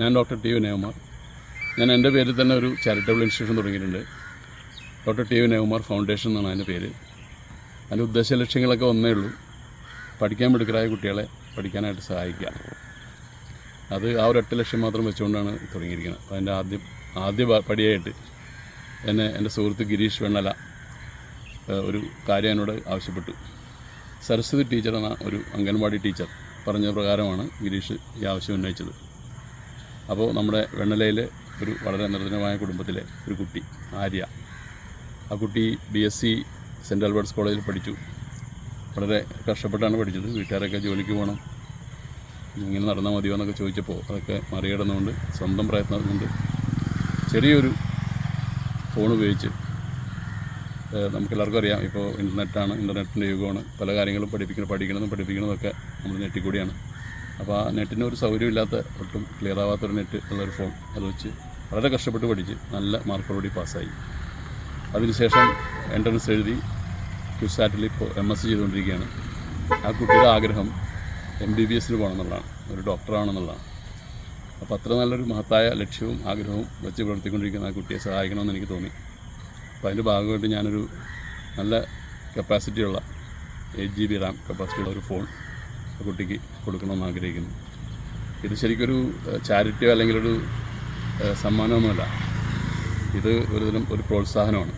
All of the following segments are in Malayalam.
ഞാൻ ഡോക്ടർ ടി വിനയകുമാർ ഞാൻ എന്റെ പേരിൽ തന്നെ ഒരു ചാരിറ്റബിൾ ഇൻസ്റ്റിറ്റ്യൂഷൻ തുടങ്ങിയിട്ടുണ്ട്. ഡോക്ടർ ടി വിനയകുമാർ ഫൗണ്ടേഷൻ എന്നാണ് അതിന്റെ പേര്. അതിന്റെ ഉദ്ദേശ ലക്ഷ്യങ്ങളൊക്കെ ഒന്നേ ഉള്ളൂ. പഠിക്കാൻ മിടുക്കരായ കുട്ടികളെ പഠിക്കാനായിട്ട് സഹായിക്കുക. അത് ആ ഒരു എട്ട് ലക്ഷം മാത്രം വെച്ചുകൊണ്ടാണ് തുടങ്ങിയിരിക്കുന്നത്. അപ്പോൾ അതിന്റെ ആദ്യം ആദ്യ പടിയായിട്ട് എന്നെ എന്റെ സുഹൃത്ത് ഗിരീഷ് വെണ്ണല ഒരു കാര്യം എന്നോട് ആവശ്യപ്പെട്ടു. സരസ്വതി ടീച്ചർ എന്ന ഒരു അംഗൻവാടി ടീച്ചർ പറഞ്ഞ പ്രകാരമാണ് ഗിരീഷ് ഈ ആവശ്യം ഉന്നയിച്ചത്. അപ്പോൾ നമ്മുടെ വെണ്ണലയിലെ ഒരു വളരെ നിർധനമായ കുടുംബത്തിലെ ഒരു കുട്ടി ആര്യ. ആ കുട്ടി B S C Saint Albert's കോളേജിൽ പഠിച്ചു. വളരെ കഷ്ടപ്പെട്ടാണ് പഠിച്ചത്. വീട്ടുകാരൊക്കെ ജോലിക്ക് പോകണം. ഇങ്ങനെ നടന്നാൽ മതിയോ എന്നൊക്കെ ചോദിച്ചപ്പോൾ അതൊക്കെ മറികടന്നുകൊണ്ട് സ്വന്തം പ്രയത്നം കൊണ്ട് ചെറിയൊരു ഫോൺ ഉപയോഗിച്ച് നമുക്കെല്ലാവർക്കും അറിയാം. ഇപ്പോൾ ഇന്റർനെറ്റാണ് ഇന്റർനെറ്റിന്റെ യുഗമാണ്. പല കാര്യങ്ങളും പഠിപ്പിക്കണം പഠിക്കണമെന്നും പഠിപ്പിക്കണതൊക്കെ നമ്മൾ നെറ്റിൽ കൂടിയാണ് അപ്പോൾ ആ നെറ്റിന് ഒരു സൗകര്യമില്ലാത്ത ഒട്ടും ക്ലിയർ ആവാത്തൊരു നെറ്റ് ഉള്ളൊരു ഫോൺ അത് വെച്ച് വളരെ കഷ്ടപ്പെട്ട് പഠിച്ച് നല്ല മാർക്കോടുകൂടി പാസ്സായി അതിനുശേഷം എൻട്രൻസ് എഴുതി ക്യുസാറ്റിൽ ഇപ്പോൾ എം എസ് സി ചെയ്തുകൊണ്ടിരിക്കുകയാണ്. ആ കുട്ടിയുടെ ആഗ്രഹം എം ബി ബി എസിന് പോകണം എന്നുള്ളതാണ് ഒരു ഡോക്ടറാണെന്നുള്ളതാണ് അപ്പോൾ അത്ര നല്ലൊരു മഹത്തായ ലക്ഷ്യവും ആഗ്രഹവും വെച്ച് പ്രവർത്തിക്കൊണ്ടിരിക്കുന്ന ആ കുട്ടിയെ സഹായിക്കണമെന്ന് എനിക്ക് തോന്നി. അപ്പോൾ അതിന്റെ ഭാഗമായിട്ട് ഞാനൊരു നല്ല കപ്പാസിറ്റിയുള്ള എയ്റ്റ് ജി ബി റാം കപ്പാസിറ്റിയുള്ള ഒരു ഫോൺ കുട്ടിക്ക് കൊടുക്കണമെന്ന് ആഗ്രഹിക്കുന്നു. ഇത് ശരിക്കൊരു ചാരിറ്റിയോ അല്ലെങ്കിൽ ഒരു സമ്മാനമൊന്നുമല്ല ഇത് ഒരുതരം ഒരു പ്രോത്സാഹനമാണ്.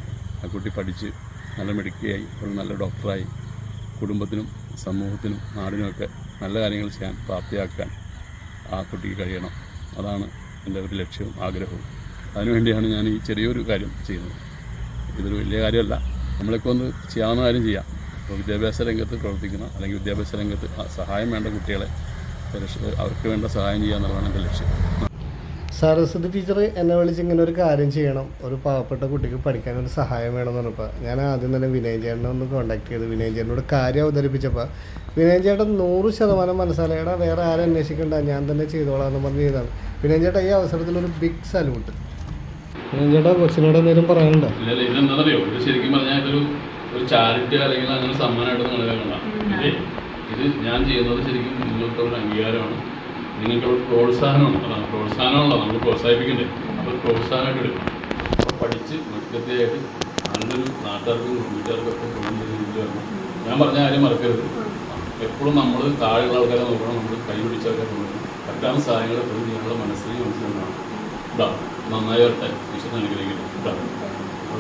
ആ കുട്ടി പഠിച്ച് നല്ല മെഡിക്കയായി ഒരു നല്ല ഡോക്ടറായി കുടുംബത്തിനും സമൂഹത്തിനും നാടിനുമൊക്കെ നല്ല കാര്യങ്ങൾ ചെയ്യാൻ പ്രാപ്തിയാക്കാൻ ആ കുട്ടിക്ക് കഴിയണം. അതാണ് എന്റെ ഒരു ലക്ഷ്യവും ആഗ്രഹവും. അതിനുവേണ്ടിയാണ് ഞാൻ ഈ ചെറിയൊരു കാര്യം ചെയ്യുന്നത്. ഇതൊരു വലിയ കാര്യമല്ല. നമ്മളൊക്കെ ഒന്ന് ചെയ്യാവുന്ന കാര്യം ചെയ്യാം. ഇപ്പോൾ വിദ്യാഭ്യാസ രംഗത്ത് പ്രവർത്തിക്കുന്ന അല്ലെങ്കിൽ വിദ്യാഭ്യാസ രംഗത്ത് സഹായം വേണ്ട കുട്ടികളെ അവർക്ക് വേണ്ട സഹായം ചെയ്യുക എന്നുള്ളതാണ് എന്റെ ലക്ഷ്യം. സരസ്വതി ടീച്ചർ എന്നെ വിളിച്ച് ഇങ്ങനെ ഒരു കാര്യം ചെയ്യണം. ഒരു പാവപ്പെട്ട കുട്ടിക്ക് പഠിക്കാൻ ഒരു സഹായം വേണമെന്ന് പറഞ്ഞപ്പോൾ ഞാൻ ആദ്യം തന്നെ വിനയൻ ചേട്ടനെ ഒന്ന് കോൺടാക്ട് ചെയ്ത് വിനയൻ ചേട്ടനോട് കാര്യം അവതരിപ്പിച്ചപ്പോൾ വിനയൻ ചേട്ടൻ നൂറ് ശതമാനം മനസ്സിലായടാ വേറെ ആരും അന്വേഷിക്കണ്ട ഞാൻ തന്നെ ചെയ്തോളാം എന്ന് പറഞ്ഞ് ചെയ്താണ് വിനയൻ ചേട്ടാ ഈ അവസരത്തിൽ ഒരു ബിഗ് സല്യൂട്ട് വിനയൻ ചേട്ടാ കൊച്ചിനോട് എന്തെങ്കിലും പറയാനുണ്ടോ? ശരിക്കും പറഞ്ഞാൽ ഇതൊരു ഒരു ചാരിറ്റി അല്ലെങ്കിൽ അങ്ങനെ സമ്മാനമായിട്ട് കണക്കാക്കണ്ട ഇത് ഇത് ഞാൻ ചെയ്യുന്നത് ശരിക്കും നിങ്ങൾക്ക് ഒരു അംഗീകാരമാണ്. നിങ്ങൾക്ക് ഒരു പ്രോത്സാഹനമാണ്. അതാണ് പ്രോത്സാഹനമുള്ള നമ്മൾ പ്രോത്സാഹിപ്പിക്കണ്ടേ. അപ്പോൾ പ്രോത്സാഹനമായിട്ട് എടുക്കും. അപ്പോൾ പഠിച്ച് മറ്റത്തെയായിട്ട് നല്ലൊരു നാട്ടുകാർക്കും വീട്ടുകാർക്കും ഒക്കെ ചെയ്യുന്ന വരണം. ഞാൻ പറഞ്ഞ കാര്യം മറക്കരുത്. എപ്പോഴും നമ്മൾ താഴെയുള്ള ആൾക്കാരെ നോക്കണം. നമ്മൾ കൈ പിടിച്ചവരെ നോക്കണം. പറ്റാവുന്ന സഹായങ്ങൾ എപ്പോഴും നിങ്ങളുടെ മനസ്സിൽ മനസ്സിലാണ് ഇതാ. നന്നായി വരട്ടെ. വിശുദ്ധ അനുഗ്രഹിക്കട്ടെ. ഇതാ.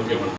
ഓക്കെ